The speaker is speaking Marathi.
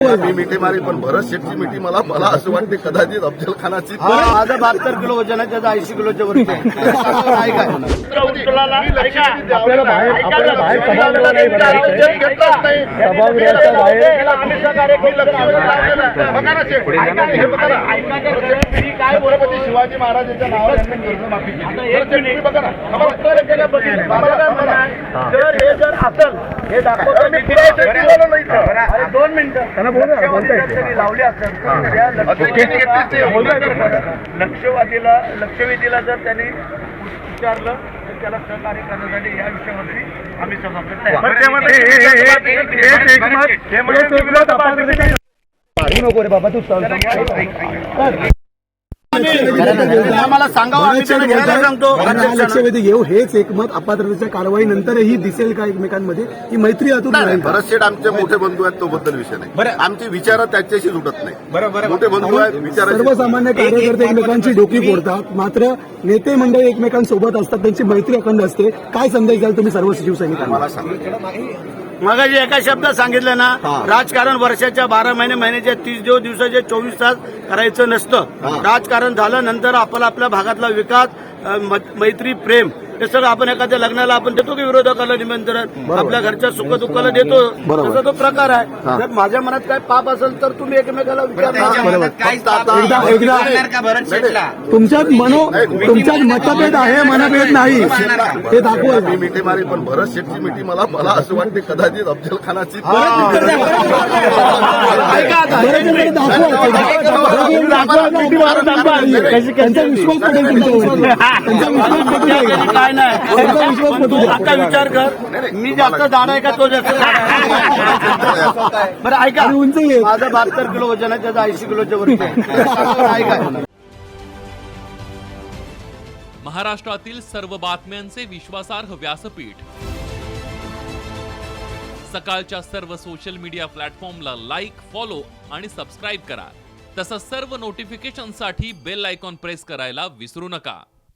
मी मिठी मारी पण भरत शेठची मिठी मला मला असं वाटते कदाचित अफजल खानाची माझं बहात्तर किलो वजन आहे त्याचं ऐंशी किलोच्या वरती आहे. काय काय? आपल्याला बाहेर आपल्याला बाहेर सभागृह नाही भरायचं काय छत्रपती शिवाजी महाराजांच्या नावावर कर्जमाफी केली. तुम्ही बघा ना? जर हे जर असेल हे दाखवतो. मी फिरायचं. दोन मिनिटं. लक्षवादीला- लक्षवादीला लक्षवेधीला जर त्यांनी विचारलं तर त्याला सहकार्य करण्यासाठी या विषयावरती आम्ही सभासद तयार बरं, ते आम्हाला. लक्षवेधी घेऊ हेच एकमत अपात्रतेच्या कारवाईनंतरही दिसेल का एकमेकांमध्ये ही मैत्री अतूट भरत शेठ आमचे मोठे बंधू आहेत तो बद्दल विषय नाही. आमचे विचार त्याच्याशी जुटत नाही. मोठे बंधू आहेत विचाराचे सर्वसामान्य कार्यकर्ते एकमेकांची डोकी फोडतात मात्र नेते मंडळी एकमेकांसोबत असतात त्यांची मैत्री अखंड असते. काय संदेश द्याल तुम्ही सर्व शिवसैनिकांना? मला सांगा. मगाशी एका शब्दात सांगितलं ना राजकारण वर्षाच्या बारा महिने महिन्याच्या तीस दिवस दिवसाचे चोवीस तास करायचं नसतं. राजकारण झालं नंतर आपला आपल्या भागातला विकास अ, मैत्री प्रेम हे सगळं आपण एखाद्या लग्नाला आपण देतो की विरोधकाला निमंत्रण आपल्या घरच्या सुख दुःखाला देतो तसा तो प्रकार आहे जर माझ्या मनात काय पाप असेल तर तुम्ही एकमेकाला विचारणार एकदा तुमच्यात मनो तुमच्यात मतभेद आहे मनभेद नाही हे दाखवा मी मिठी मारी पण भरत शेठची मिठी मला मला असं वाटते कदाचित अफजल खानाची दाखवा. त्यांचा विश्वास त्यांचा काय नाही. आता विचार कर मी जास्त जाड आहे का तो जास्त जाड आहे? बरं ऐका उंच. माझं बहात्तर किलो वजन आहे त्याचं ऐंशी किलोच्या वरती आहे. काय काय महाराष्ट्रातील सर्व बातम्यांचे विश्वासार्ह व्यासपीठ सकाळच्या सर्व सोशल मीडिया प्लॅटफॉर्मला लाईक फॉलो आणि सबस्क्राईब करा तसंच सर्व नोटिफिकेशनसाठी बेल आयकॉन प्रेस करायला विसरू नका